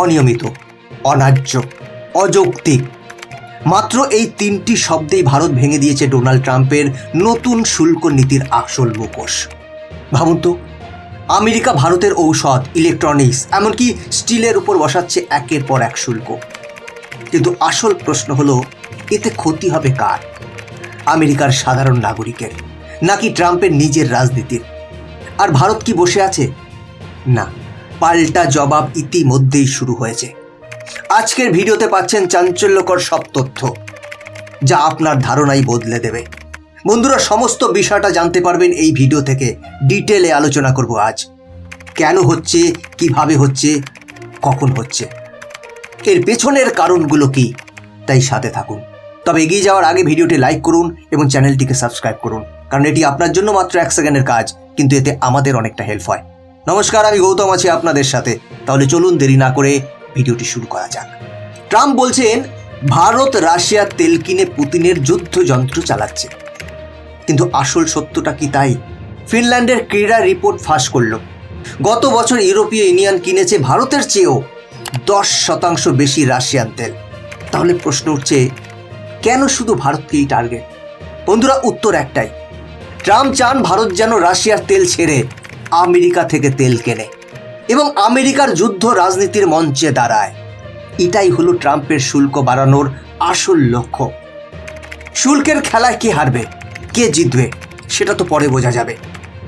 অনিয়মিত, অন্যায্য, অযৌক্তিক। মাত্র এই তিনটি শব্দেই ভারত ভেঙে দিয়েছে ডোনাল্ড ট্রাম্পের নতুন শুল্ক নীতির আসল মুখোশ। ভাবুন তো, আমেরিকা ভারতের ঔষধ ইলেকট্রনিক্স এমনকি স্টিলের উপর বসাচ্ছে একের পর এক শুল্ক। কিন্তু আসল প্রশ্ন হলো, এতে ক্ষতি হবে কার? আমেরিকার সাধারণ নাগরিকের, নাকি ট্রাম্পের নিজের রাজনীতির? আর ভারত কি বসে আছে? না। পাল্টা জবাব ইতিমধ্যেই শুরু হয়েছে। আজকের ভিডিওতে পাচ্ছেন চাঞ্চল্যকর সব তথ্য, যা আপনার ধারণাই বদলে দেবে। বন্ধুরা, সমস্ত বিষয়টা জানতে পারবেন এই ভিডিও থেকে। ডিটেলে আলোচনা করব আজ। কেন হচ্ছে, কীভাবে হচ্ছে, কখন হচ্ছে? এর পেছনের কারণগুলো কি? তাই সাথে থাকুন। তবে এগিয়ে যাওয়ার আগে ভিডিওটি লাইক করুন এবং চ্যানেলটিকে সাবস্ক্রাইব করুন। কারণ এটি আপনার জন্য মাত্র এক সেকেন্ডের কাজ, কিন্তু এতে আমাদের অনেকটা হেল্প হয়। নমস্কার, আমি গৌতম আছি আপনাদের সাথে। তাহলে চলুন দেরি না করে ভিডিওটি শুরু করা যাক। ট্রাম্প বলছেন, ভারত রাশিয়ার তেল কিনে পুতিনের যুদ্ধ যন্ত্র চালাচ্ছে। কিন্তু আসল সত্যটা কি তাই? ফিনল্যান্ডের ক্রীড়া রিপোর্ট ফাঁস করল। গত বছর ইউরোপীয় ইউনিয়ন কিনেছে ভারতের চেয়েও দশ শতাংশ বেশি রাশিয়ান তেল। তাহলে প্রশ্ন উঠছে, কেন শুধু ভারতকেই টার্গেট? বন্ধুরা, উত্তর একটাই। ট্রাম্প চান ভারত যেন রাশিয়ার তেল ছেড়ে আমেরিকা থেকে তেল কেনে এবং আমেরিকার যুদ্ধ রাজনীতির মঞ্চে দাঁড়ায়। এটাই হলো ট্রাম্পের শুল্ক বাড়ানোর আসল লক্ষ্য। শুল্কের খেলায় কে হারবে, কে জিতবে, সেটা তো পরে বোঝা যাবে।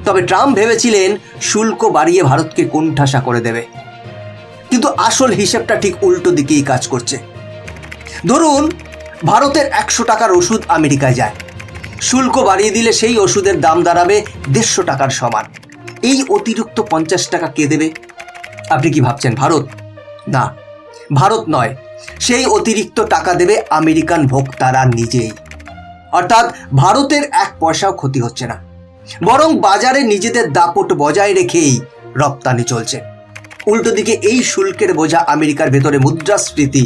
তবে ট্রাম্প ভেবেছিলেন শুল্ক বাড়িয়ে ভারতকে কোণঠাসা করে দেবে। কিন্তু আসল হিসেবটা ঠিক উল্টো দিকেই কাজ করছে। ধরুন, ভারতের একশো টাকার ওষুধ আমেরিকায় যায়। শুল্ক বাড়িয়ে দিলে সেই ওষুধের দাম দাঁড়াবে দেড়শো টাকার সমান। এই অতিরিক্ত পঞ্চাশ টাকা কে দেবে? আপনি কি ভাবছেন ভারত? না, ভারত নয়। সেই অতিরিক্ত টাকা দেবে আমেরিকান ভোক্তারা নিজেই। অর্থাৎ ভারতের এক পয়সাও ক্ষতি হচ্ছে না। বরং বাজারে নিজেদের দাপট বজায় রেখেই রপ্তানি চলছে। উল্টো দিকে এই শুল্কের বোঝা আমেরিকার ভেতরে মুদ্রাস্ফীতি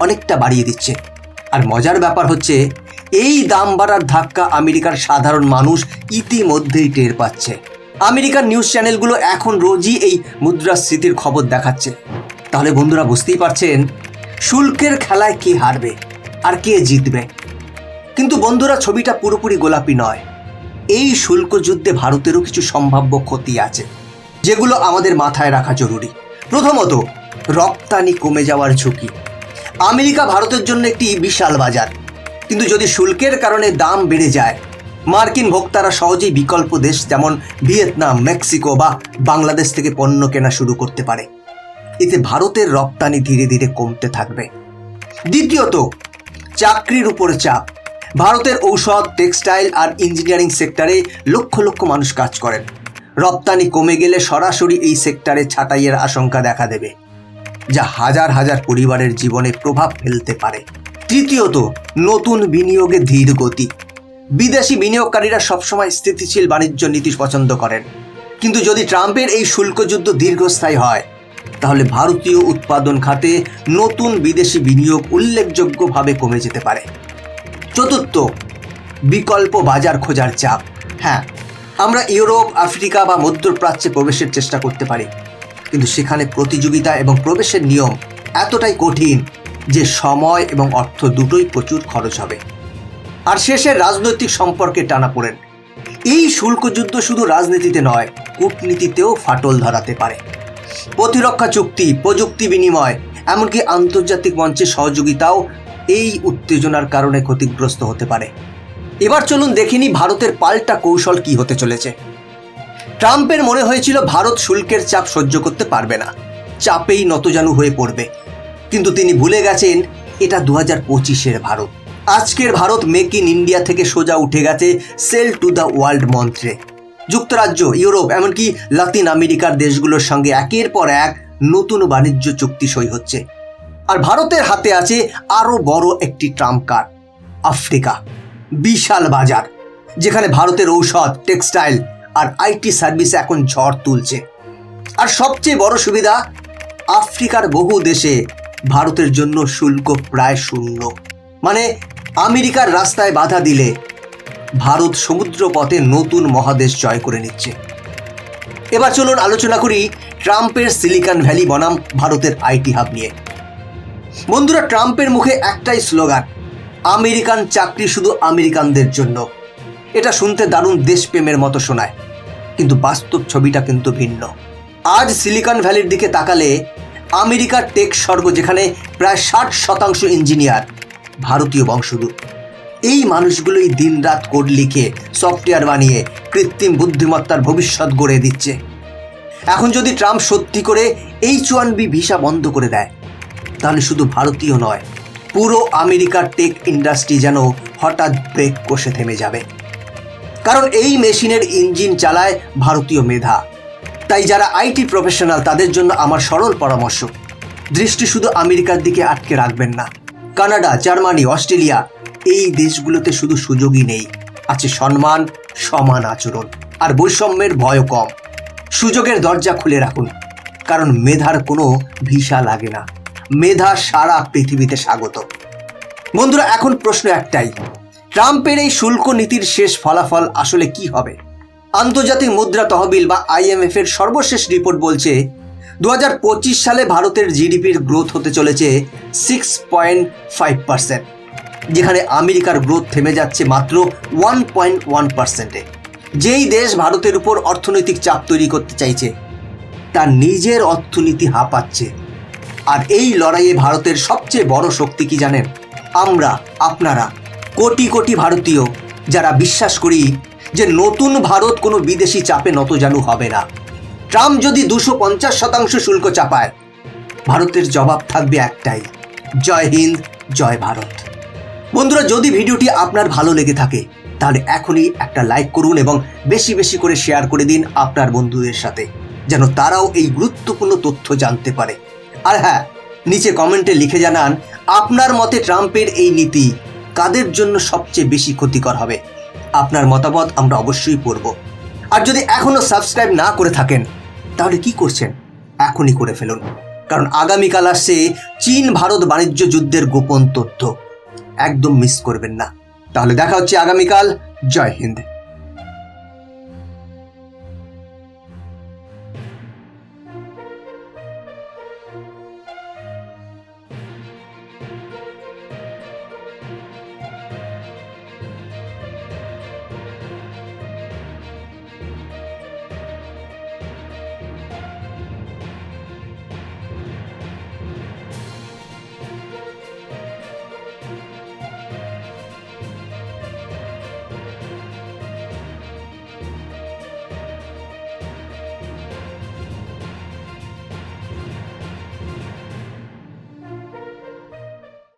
অনেকটা বাড়িয়ে দিচ্ছে। আর মজার ব্যাপার হচ্ছে, এই দাম বাড়ার ধাক্কা আমেরিকার সাধারণ মানুষ ইতিমধ্যেই টের পাচ্ছে। আমেরিকার নিউজ চ্যানেলগুলো এখন রোজই এই মুদ্রাস্ফীতির খবর দেখাচ্ছে। তাহলে বন্ধুরা বুঝতেই পারছেন, শুল্কের খেলায় কে হারবে আর কে জিতবে। কিন্তু বন্ধুরা, ছবিটা পুরোপুরি গোলাপি নয়। এই শুল্ক যুদ্ধে ভারতেরও কিছু সম্ভাব্য ক্ষতি আছে, যেগুলো আমাদের মাথায় রাখা জরুরি। প্রথমত, রপ্তানি কমে যাওয়ার ঝুঁকি। আমেরিকা ভারতের জন্য একটি বিশাল বাজার। কিন্তু যদি শুল্কের কারণে দাম বেড়ে যায় মার্কিন ভোক্তারা সহজেই বিকল্প দেশ যেমন ভিয়েতনাম, মেক্সিকো বা বাংলাদেশ থেকে পণ্য কেনা শুরু করতে পারে। এতে ভারতের রপ্তানি ধীরে ধীরে কমতে থাকবে। দ্বিতীয়ত, চাকরির উপর চাপ। ভারতের ঔষধ, টেক্সটাইল আর ইঞ্জিনিয়ারিং সেক্টরে লক্ষ লক্ষ মানুষ কাজ করেন। রপ্তানি কমে গেলে সরাসরি এই সেক্টরে ছাঁটাইয়ের আশঙ্কা দেখা দেবে, যা হাজার হাজার পরিবারের জীবনে প্রভাব ফেলতে পারে। তৃতীয়ত, নতুন বিনিয়োগে ধীর গতি। বিদেশি বিনিয়োগকারীরা সবসময় স্থিতিশীল বাণিজ্য নীতি পছন্দ করেন। কিন্তু যদি ট্রাম্পের এই শুল্কযুদ্ধ দীর্ঘস্থায়ী হয়, তাহলে ভারতীয় উৎপাদন খাতে নতুন বিদেশি বিনিয়োগ উল্লেখযোগ্যভাবে কমে যেতে পারে। চতুর্থ, বিকল্প বাজার খোঁজার চাপ। হ্যাঁ আমরা ইউরোপ, আফ্রিকা বা মধ্যপ্রাচ্যে প্রবেশের চেষ্টা করতে পারি। কিন্তু সেখানে প্রতিযোগিতা এবং প্রবেশের নিয়ম এতটাই কঠিন যে সময় এবং অর্থ দুটোই প্রচুর খরচ হবে। আর শেষে রাজনৈতিক সম্পর্কে টানা পড়েন। এই শুল্ক যুদ্ধ শুধু রাজনীতিতে নয়, কূটনীতিতেও ফাটল ধরাতে পারে। প্রতিরক্ষা চুক্তি, প্রযুক্তি বিনিময়, এমনকি আন্তর্জাতিক মঞ্চে সহযোগিতাও এই উত্তেজনার কারণে ক্ষতিগ্রস্ত হতে পারে। এবার চলুন দেখিনি ভারতের পাল্টা কৌশল কি হতে চলেছে। ট্রাম্পের মনে হয়েছিল ভারত শুল্কের চাপ সহ্য করতে পারবে না। চাপেই নতজানু হয়ে পড়বে। কিন্তু তিনি ভুলে গেছেন, এটা দু হাজার পঁচিশের ভারত। আজকের ভারত মেক ইন ইন্ডিয়া থেকে সোজা উঠে গেছে সেল টু দ্য ওয়ার্ল্ড মন্ত্রে। যুক্তরাজ্য, ইউরোপ, এমনকি লাতিন আমেরিকার দেশগুলোর সঙ্গে একের পর এক নতুন বাণিজ্য চুক্তি সই হচ্ছে। আর ভারতের হাতে আছে আরও বড় একটি ট্রাম্প কার্ড, আফ্রিকা, বিশাল বাজার, যেখানে ভারতের ঔষধ, টেক্সটাইল আর আইটি সার্ভিস এখন ঝড় তুলছে। আর সবচেয়ে বড় সুবিধা, আফ্রিকার বহু দেশে ভারতের জন্য শুল্ক প্রায় শূন্য। মানে আমেরিকার রাস্তায় বাধা দিলে ভারত সমুদ্র পথে নতুন মহাদেশ জয় করে নিচ্ছে। এবার চলুন আলোচনা করি ট্রাম্পের সিলিকন ভ্যালি বনাম ভারতের আইটি হাব নিয়ে। বন্ধুরা, ট্রাম্পের মুখে একটাই স্লোগান, আমেরিকান চাকরি শুধু আমেরিকানদের জন্য। এটা শুনতে দারুণ দেশপ্রেমের মতো শোনায়, কিন্তু বাস্তব ছবিটা কিন্তু ভিন্ন। আজ সিলিকন ভ্যালির দিকে তাকালে আমেরিকার টেক স্বর্গ যেখানে প্রায় ষাট শতাংশ ইঞ্জিনিয়ার ভারতীয় বংশোদ্ভূত এই মানুষগুলোই দিনরাত কোড লিখে সফটওয়্যার বানিয়ে কৃত্রিম বুদ্ধিমত্তার ভবিষ্যৎ গড়ে দিচ্ছে। এখন যদি ট্রাম্প সত্যি করে এই চুয়ান বি ভিসা বন্ধ করে দেয়, তাহলে শুধু ভারতীয় নয়, পুরো আমেরিকার টেক ইন্ডাস্ট্রি যেন হঠাৎ ব্রেক কষে থেমে যাবে। কারণ এই মেশিনের ইঞ্জিন চালায় ভারতীয় মেধা। তাই যারা আইটি প্রফেশনাল, তাদের জন্য আমার সরল পরামর্শ, দৃষ্টি শুধু আমেরিকার দিকে আটকে রাখবেন না। কানাডা, জার্মানি, অস্ট্রেলিয়া, এই দেশগুলোতে শুধু সুযোগই নেই। আছে সম্মান, সমান আচরণ আর বৈষম্যের ভয়ও কম। সুযোগের দরজা খুলে রাখুন, কারণ মেধার কোনো ভিসা লাগে না। মেধা সারা পৃথিবীতে স্বাগত। বন্ধুরা, এখন প্রশ্ন একটাই। ট্রাম্পের এই শুল্ক নীতির শেষ ফলাফল আসলে কি হবে? আন্তর্জাতিক মুদ্রা তহবিল বা আইএমএফ এর সর্বশেষ রিপোর্ট বলছে দু হাজার পঁচিশ সালে ভারতের জিডিপির গ্রোথ হতে চলেছে সিক্স পয়েন্ট ফাইভ পার্সেন্ট যেখানে আমেরিকার গ্রোথ থেমে যাচ্ছে মাত্র ওয়ান পয়েন্ট ওয়ান পার্সেন্টে যেই দেশ ভারতের উপর অর্থনৈতিক চাপ তৈরি করতে চাইছে, তার নিজের অর্থনীতি হাঁপাচ্ছে। আর এই লড়াইয়ে ভারতের সবচেয়ে বড় শক্তি কি জানেন? আমরা, আপনারা, কোটি কোটি ভারতীয় যারা বিশ্বাস করি যে নতুন ভারত কোনো বিদেশি চাপে নতজানু হবে না। ট্রাম্প যদি দুশো পঞ্চাশ শতাংশ শুল্ক চাপায়, ভারতের জবাব থাকবে একটাই, জয় হিন্দ, জয় ভারত। বন্ধুরা, যদি ভিডিওটি আপনার ভালো লেগে থাকে, তাহলে এখনই একটা লাইক করুন এবং বেশি বেশি করে শেয়ার করে দিন আপনার বন্ধুদের সাথে, যেন তারাও এই গুরুত্বপূর্ণ তথ্য জানতে পারে। আর হ্যাঁ নিচে কমেন্টে লিখে জানান, আপনার মতে ট্রাম্পের এই নীতি কাদের জন্য সবচেয়ে বেশি ক্ষতিকর হবে? আপনার মতামত আমরা অবশ্যই পড়ব। আর যদি এখনও সাবস্ক্রাইব না করে থাকেন, তাহলে কি করছেন? এখনই করে ফেলুন। কারণ আগামীকাল আসছে চীন ভারত বাণিজ্য যুদ্ধের গোপন তথ্য। একদম মিস করবেন না। তাহলে দেখা হচ্ছে আগামীকাল। জয় হিন্দ।